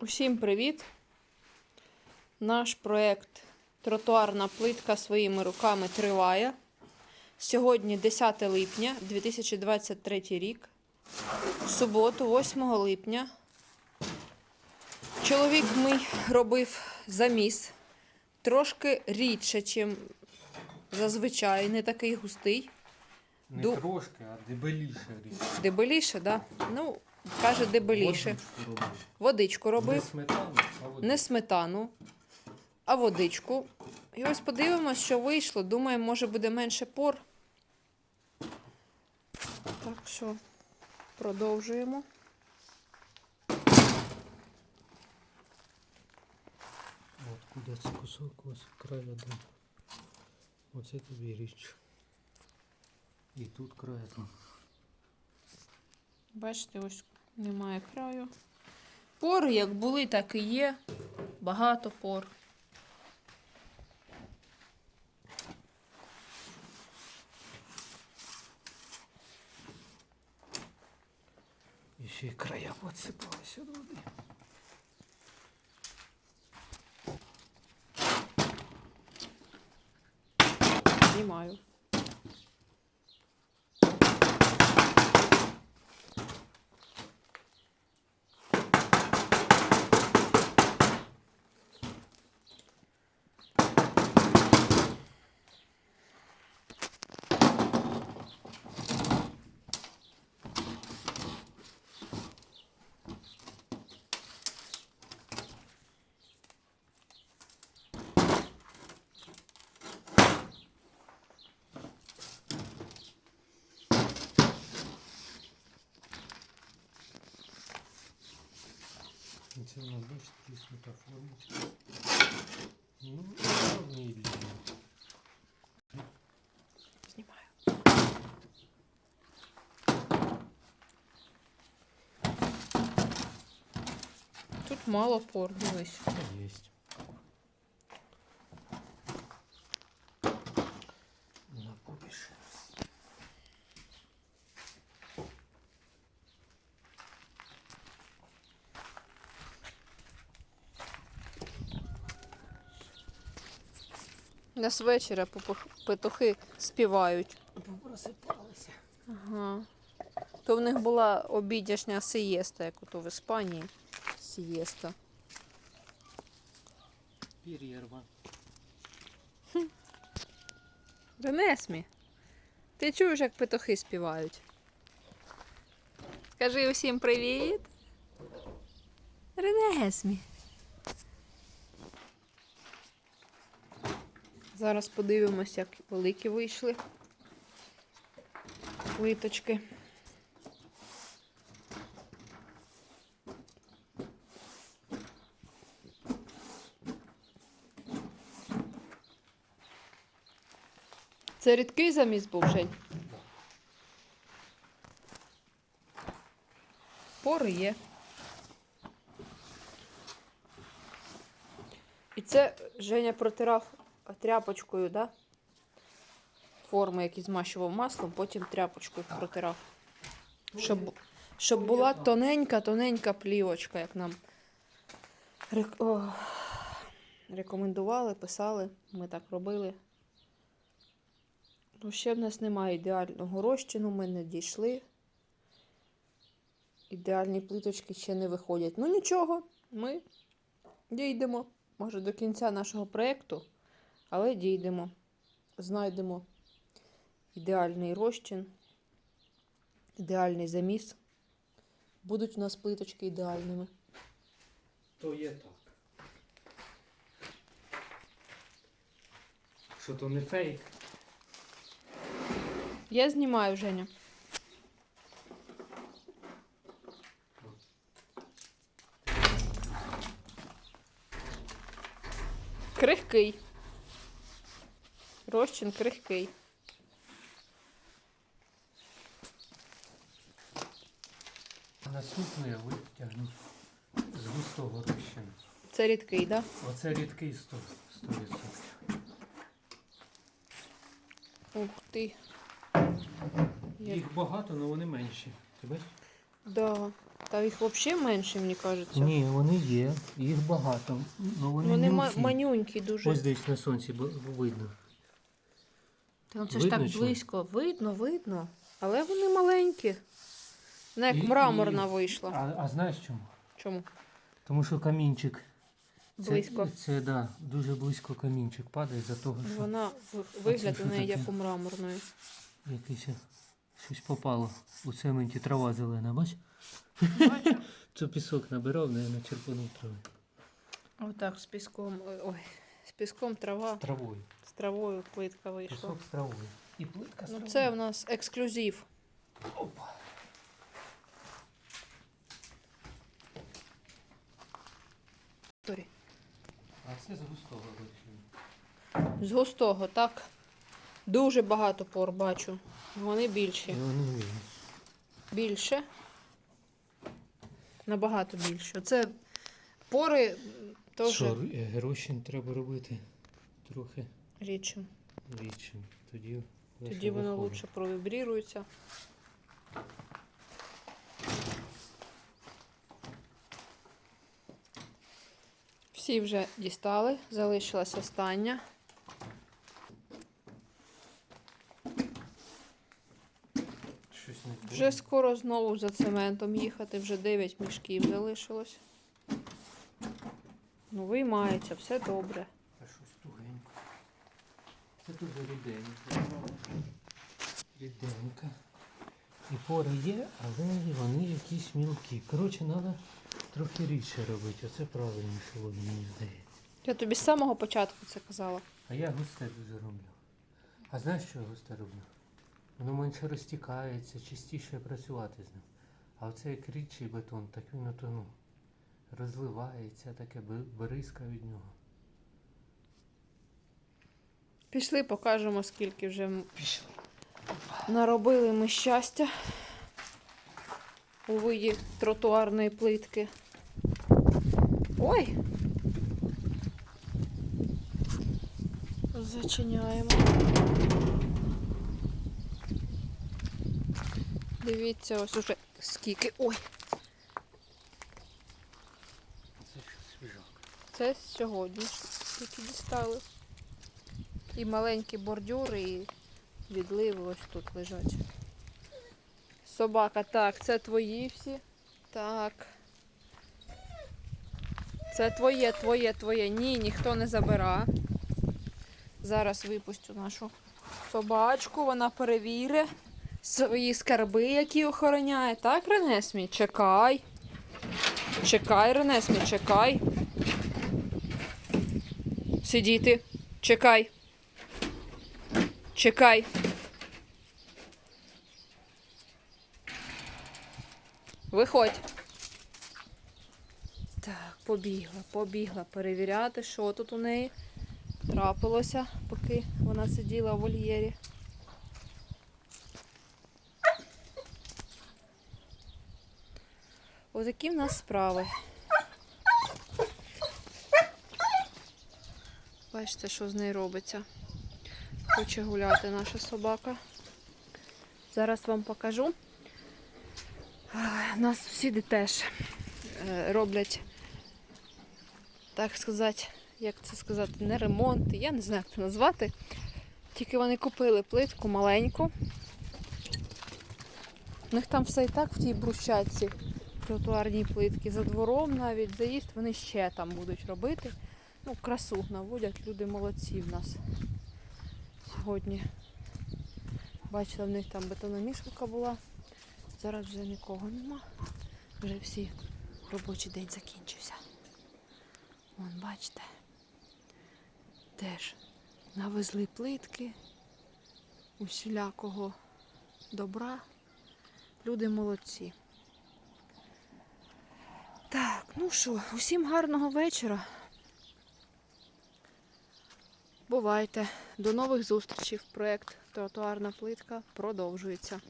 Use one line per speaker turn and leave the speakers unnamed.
Усім привіт! Наш проєкт Тротуарна плитка своїми руками триває. Сьогодні 10 липня 2023 рік. В суботу, 8 липня. Чоловік мій робив заміс трошки рідше, ніж зазвичай, не такий густий.
Не
Ду-
трошки, а дебеліше річ.
Дебеліше, да? Ну, каже, дебеліше.
Водичку робив.
Водичку робив.
Не сметану, а водичку.
не сметану, а водичку. І ось подивимось, що вийшло. Думаю, може буде менше пор. Так що продовжуємо.
От куди це кусок ось край один. Оце тобі річ. І тут край один.
Бачите, ось немає краю. Пори як були, так і є. Багато пор.
І ще й края посипалися від води.
Знімаю.
І це у нас бачите, такі светофорнички. Ну, ровні і длинні.
Знімаю. Тут мало пор, дивись.
Та
Нас вечора петухи співають.
Попросипалися.
Ага. То в них була обідяшня сієста, як ото в Іспанії. Сієста.
Перерва.
Ренесмі, ти чуєш, як петухи співають? Скажи усім привіт. Ренесмі. Зараз подивимося, як великі вийшли. Плиточки. Це рідкий заміс був Жень? Пори є. І це Женя протирав тряпочкою, да? Форми, які змащував маслом, потім тряпочкою протирав. Щоб, щоб була тоненька, тоненька плівочка, як нам рек- о, рекомендували, писали. Ми так робили. Ну, ще в нас немає ідеального розчину, ми не дійшли. Ідеальні плиточки ще не виходять. Ну нічого, ми дійдемо. Може, до кінця нашого проєкту, але дійдемо. Знайдемо ідеальний розчин, ідеальний заміс. Будуть у нас плиточки ідеальними.
То є так. Що то не фейк?
Я знімаю, Женя. Крихкий. Розчин крихкий.
Наступну я витягну з густого розчину.
Це рідкий, так? Да?
Оце рідкий 100%. 100%.
Ух ти.
Їх багато, але вони менші. Ти бачиш?
Да. Та їх взагалі менше, мені кажеться.
Ні, вони є, їх багато. Ну, вони
Вони ма- манюнькі дуже.
Ось десь на сонці бо- видно.
Та ну це ж так
чи ні?
близько. Видно, видно. Але вони маленькі. Вона як
І-
мраморна
і-
вийшла.
А, а знаєш чому?
Чому?
Тому що камінчик. Це,
Близько.
Це, да, дуже близько камінчик падає за того, що
Вона в- вигляд
що
у неї
таке?
як у мраморної.
якесь щось попало. У цементі трава зелена, бач?
Бачу.
Це пісок набирав, не начерпанув трави.
Отак з піском. ой, Ой, з піском трава,
Травою.
Травою плитка вийшла.
Пісок з травою. І плитка з
Ну
травою.
це в нас ексклюзив.
Опа.
Торі.
А це з густого вирішили.
З густого, так. Дуже багато пор бачу. Вони більші.
Вони.
Більше. Набагато більше. Це пори теж
Що, розчин треба робити трохи
рідше.
рідшим. Тоді,
Тоді воно
виходить.
лучше провібрірується. Всі вже дістали, залишилась остання.
Щось не
Вже скоро знову за цементом їхати, вже 9 мішків залишилось. Ну, виймається, все добре.
А щось тугенько. Це дуже ріденько. Ріденько. І пори є, але вони якісь мілкі. Коротше, треба трохи рідше робити. Оце правильніше воно, мені здається.
Я тобі з самого початку це казала.
А я густе дуже роблю. А знаєш, що я густе роблю? Воно менше розтікається, частіше працювати з ним. А оце як рідший бетон, так він ото, ну, розливається, таке бризка від нього.
Пішли, покажемо, скільки вже
Пішли.
наробили ми щастя у виді тротуарної плитки. Ой! Зачиняємо. Дивіться, ось уже скільки. Ой!
Це
сьогодні тільки дістали. І маленькі бордюри, і відливи ось тут лежать. Собака, так, це твої всі. Так. Це твоє, твоє, твоє. Ні, ніхто не забира. Зараз випустю нашу собачку, вона перевірить свої скарби, які охороняє. Так, Ренесмі, чекай. Чекай, Ренесмі, чекай. Сидіти. Чекай. Чекай. Виходь. Так, побігла, побігла перевіряти, що тут у неї трапилося, поки вона сиділа в вольєрі. Отакі в нас справи. Бачите, що з нею робиться. Хоче гуляти наша собака. Зараз вам покажу. У нас сусіди теж е, роблять, так сказати, як це сказати, не ремонт, я не знаю, як це назвати. Тільки вони купили плитку маленьку. У них там все і так в тій брусчатці, тротуарній плитки. За двором навіть заїзд вони ще там будуть робити. Ну, красу наводять, люди молодці в нас сьогодні. Бачила, в них там бетономішалка була. Зараз вже нікого нема. Вже всі робочий день закінчився. Вон, бачите. Теж навезли плитки усілякого добра. Люди молодці. Так, ну що, усім гарного вечора. Бувайте. До нових зустрічей. Проект Тротуарна плитка продовжується.